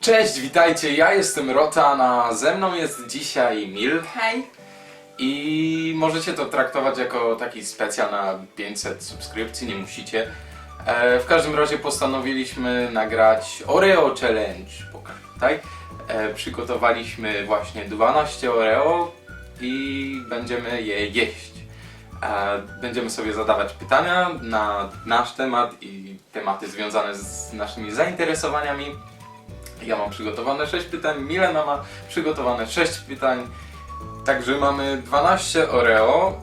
Cześć, witajcie, ja jestem Rotan, a ze mną jest dzisiaj Mil Hej. i możecie to traktować jako taki specjal na 500 subskrypcji, nie musicie. E, w każdym razie postanowiliśmy nagrać Oreo Challenge, pokaż tutaj. E, przygotowaliśmy właśnie 12 Oreo i będziemy je jeść. E, będziemy sobie zadawać pytania na nasz temat i tematy związane z naszymi zainteresowaniami. Ja mam przygotowane 6 pytań, Milena ma przygotowane 6 pytań. Także mamy 12 Oreo,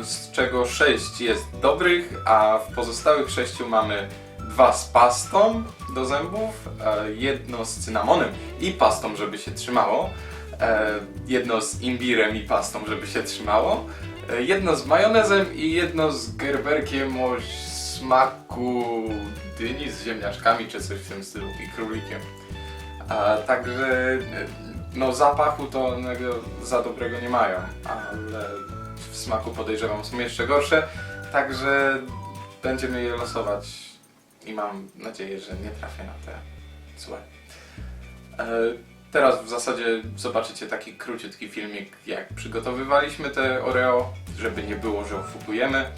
e, z czego 6 jest dobrych, a w pozostałych 6 mamy dwa z pastą do zębów, e, jedno z cynamonem i pastą, żeby się trzymało, e, jedno z imbirem i pastą, żeby się trzymało, e, jedno z majonezem i jedno z gerberkiem o smaku dyni z ziemniaczkami czy coś w tym stylu i królikiem. Także no zapachu to za dobrego nie mają, ale w smaku podejrzewam są jeszcze gorsze, także będziemy je losować i mam nadzieję, że nie trafię na te złe. E, teraz w zasadzie zobaczycie taki króciutki filmik, jak przygotowywaliśmy te Oreo, żeby nie było, że ofukujemy.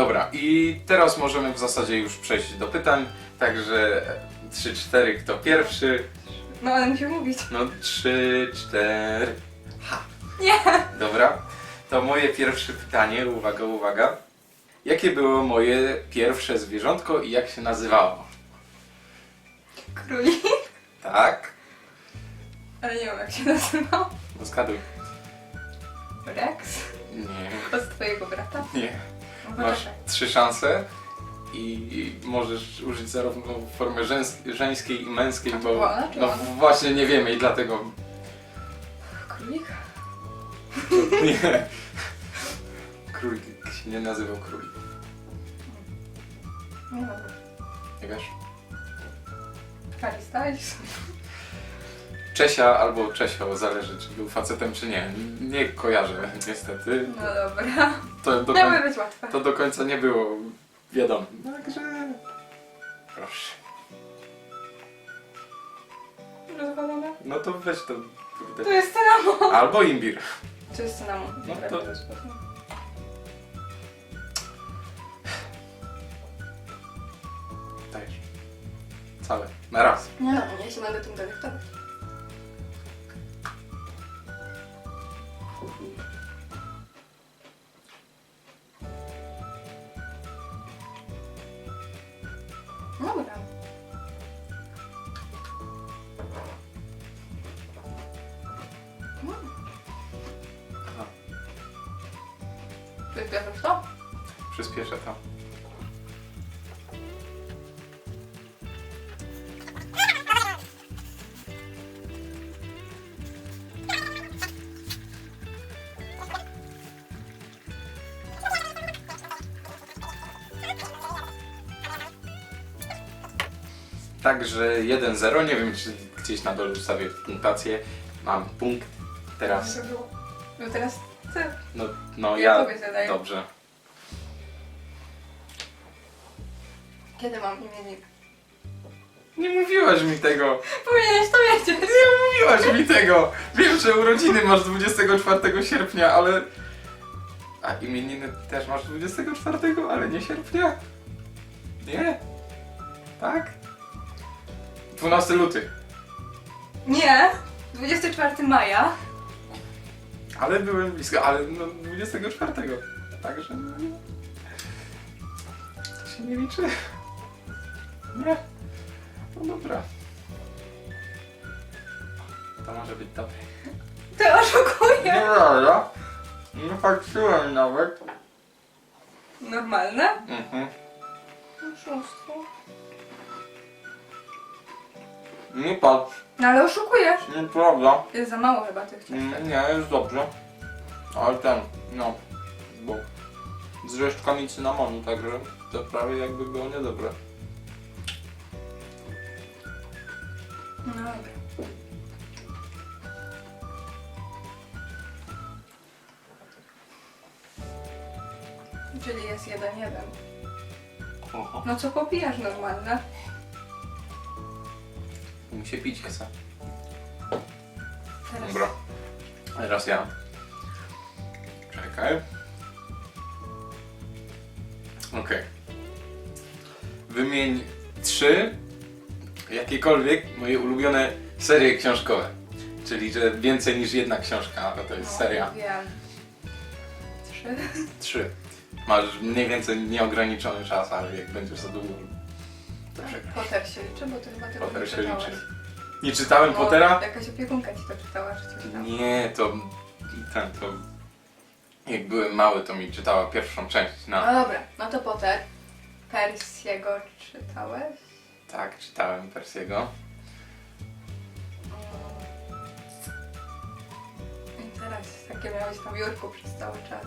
Dobra, i teraz możemy w zasadzie już przejść do pytań, także 3-4 kto pierwszy, No ale musisz mówić. No trzy, cztery. Ha. Nie. Dobra. To moje pierwsze pytanie, uwaga, uwaga. Jakie było moje pierwsze zwierzątko i jak się nazywało? Królik. Tak? Ale nie wiem jak się nazywał. No zgaduj. Rex. Nie, Od twojego brata. nie. No Masz trzy szanse i możesz użyć zarówno formy żeńs- żeńskiej i męskiej, A to bo była ona, czy no właśnie nie wiemy i dlatego Królik? nie. Królik się nie nazywał królik. Nie dobra. Nie wiesz? Styles. Czesia albo Czesio, zależy czy był facetem czy nie. Nie kojarzę niestety. No dobra. To do, Miały koń... być łatwe. to do końca nie było wiadomo. Także proszę. Rozwalone. No to weź to. To jest cynamon. Albo imbir. To jest cynamon. No Dobra, to-. Dajesz. Całe. Na raz. Nie no, ja się mogę tym delektować. Dobra. Mm. Aha. To? Przyspieszę to. Także 1-0, nie wiem czy gdzieś na dole ustawię punktację. Mam punkt. Teraz. No teraz ty. No, no Ja ja. tobie zadaję. Dobrze. Kiedy mam imiennik? Nie mówiłaś mi tego. Powinieneś to wiedzieć. Nie mówiłaś mi tego. Wiem, że urodziny masz 24 sierpnia, ale. A imieniny też masz 24, ale nie sierpnia? Nie? Tak? 12 luty. Nie. 24 maja. Ale byłem blisko, ale no 24. Także. no, To się nie liczy. Nie. No dobra. To może być dobre. Ty oszukujesz. Dobra. Nie patrzyłem nawet. Normalne? Mhm. Oszustwo. Nie patrz. No ale oszukujesz. Nieprawda. Jest za mało chyba tych ciastek. Mm, Nie, jest dobrze. Ale ten, no. Bo z resztkami cynamonu, także to prawie jakby było niedobre. No dobra. Czyli jest jeden jeden. Oho. No co popijasz normalne? Się pić chce. Teraz Dobra. Teraz ja. Czekaj. Okej. Wymień trzy jakiekolwiek moje ulubione serie książkowe. Czyli, że więcej niż jedna książka, a to jest No, seria. Wiem. Trzy. Trzy. Masz mniej więcej nieograniczony czas, ale jak będziesz za długo, to przegrasz. Potter się liczy, bo to chyba tego Potter nie się czytałeś. liczy. Nie czytałem No, Pottera? Jakaś opiekunka ci to czytała, czy coś tam. Nie, to ten to. Jak byłem mały, to mi czytała pierwszą część. No, No dobra, no to Potter. Persiego czytałeś? tak, czytałem Persiego. I teraz takie miałeś na biurku przez cały czas.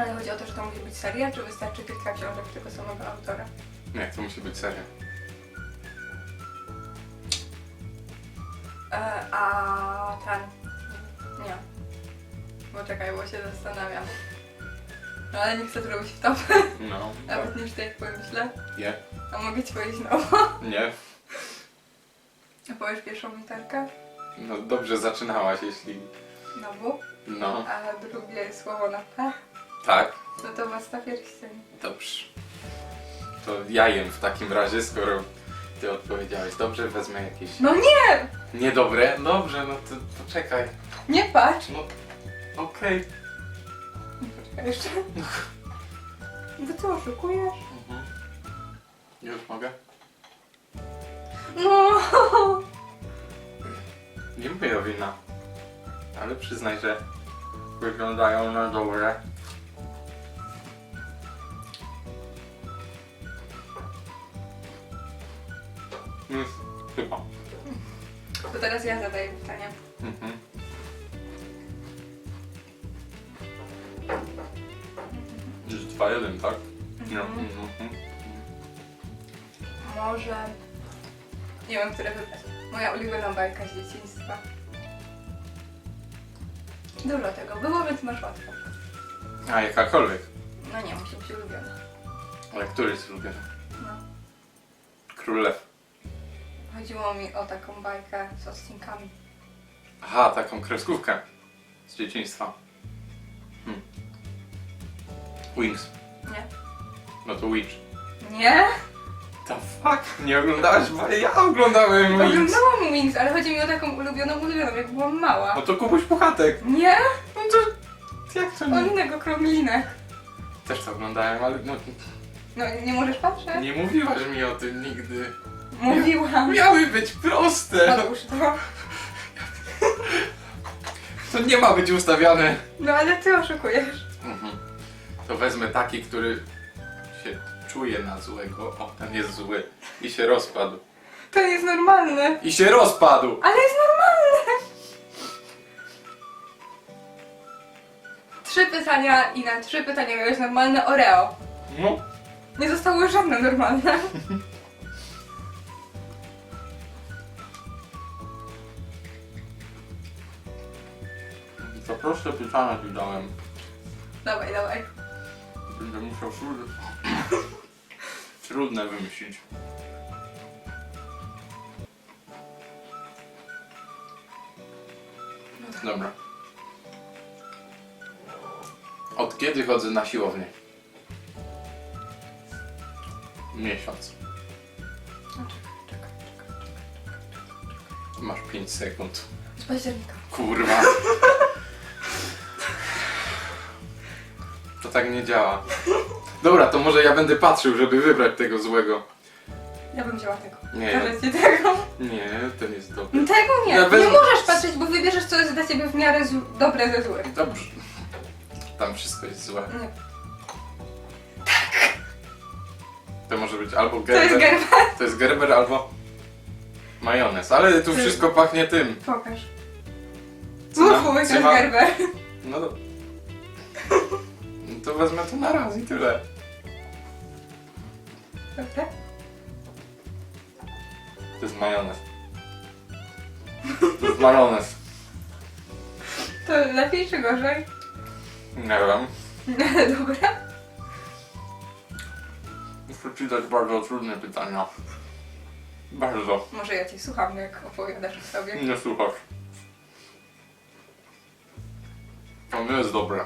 Ale chodzi o to, że to musi być seria, czy wystarczy kilka książek tego samego autora? Nie, to musi być seria. E, a ten... Nie. Bo czekaj, bo się zastanawiam. No ale nie chcę zrobić w top. No, Nawet niż tak pomyślę. nie, A mogę ci powiedzieć znowu. nie. A powiesz pierwszą literkę? No dobrze zaczynałaś, jeśli. Znowu. No, A drugie słowo na P? Tak, No to wasta pierścień. dobrze. To ja jem w takim razie, skoro ty odpowiedziałeś. Dobrze, wezmę jakieś. No nie! Niedobre? Dobrze, no to poczekaj. Nie patrz! No, okej. Poczekaj jeszcze. No co, oszukujesz? Mhm. Już mogę? No! Nie moja wina. Ale przyznaj, że wyglądają na dobre. Mm, chyba. To teraz ja zadaję pytanie. Mhm. Już 2-1, tak? No. Mhm. Mhm. Może... Nie wiem, które wybrać. Moja ulubiona bajka z dzieciństwa. Dużo tego było, więc masz łatwo. A jakakolwiek. No nie, musi być ulubiona. Ale który jest ulubiony? No. Król Lew. Chodziło mi o taką bajkę z odcinkami. Aha, taką kreskówkę z dzieciństwa. Hmm. Wings. Nie? No to Witch. Nie? The fuck? Nie oglądałaś? Ale ja oglądałem Wings. Oglądałam Wings, ale chodzi mi o taką ulubioną, ulubioną, jak byłam mała. No to Kubuś Puchatek. Nie? No to... Jak to On nie? innego kromlinek. Też to oglądałem, ale no, No nie możesz patrzeć? nie mówiłaś mi o tym nigdy. Mówiłam. Miały być proste. Odłóż to. To nie ma być ustawiane. No ale ty oszukujesz. Mhm. To wezmę taki, który się czuje na złego. O, ten jest zły. I się rozpadł. To jest normalne. I się rozpadł! Ale jest normalne. Trzy pytania i na trzy pytania miałeś normalne Oreo. No, Nie zostało żadne normalne. To proste pytania ci dałem. Dawaj, dawaj. Będę musiał trudne, trudne wymyślić. Dobra. Od kiedy chodzę na siłownię? Miesiąc. No. Masz 5 sekund. Z października. Kurwa. tak nie działa. Dobra, to może ja będę patrzył, żeby wybrać tego złego. Ja bym wzięła tego. Nie. Każę ci tego. Nie, ten jest dobry. No Tego nie. Ja Nie wezmę- możesz patrzeć, bo wybierzesz co jest dla ciebie w miarę zł- dobre ze złych. Dobrze. Tam wszystko jest złe. Nie. To może być albo To jest gerber. To jest gerber albo majonez. Ale tu Ty- wszystko pachnie tym. Pokaż. Cyna- Mów, to jest gerber. No do... To wezmę to na raz i tyle. Dobra? To jest majonez. To jest majonez. To lepiej czy gorzej? Nie wiem. Dobra. Muszę ci dać bardzo trudne pytania. Bardzo. Może ja cię słucham, jak opowiadasz o sobie. Nie słuchasz. To nie jest dobre.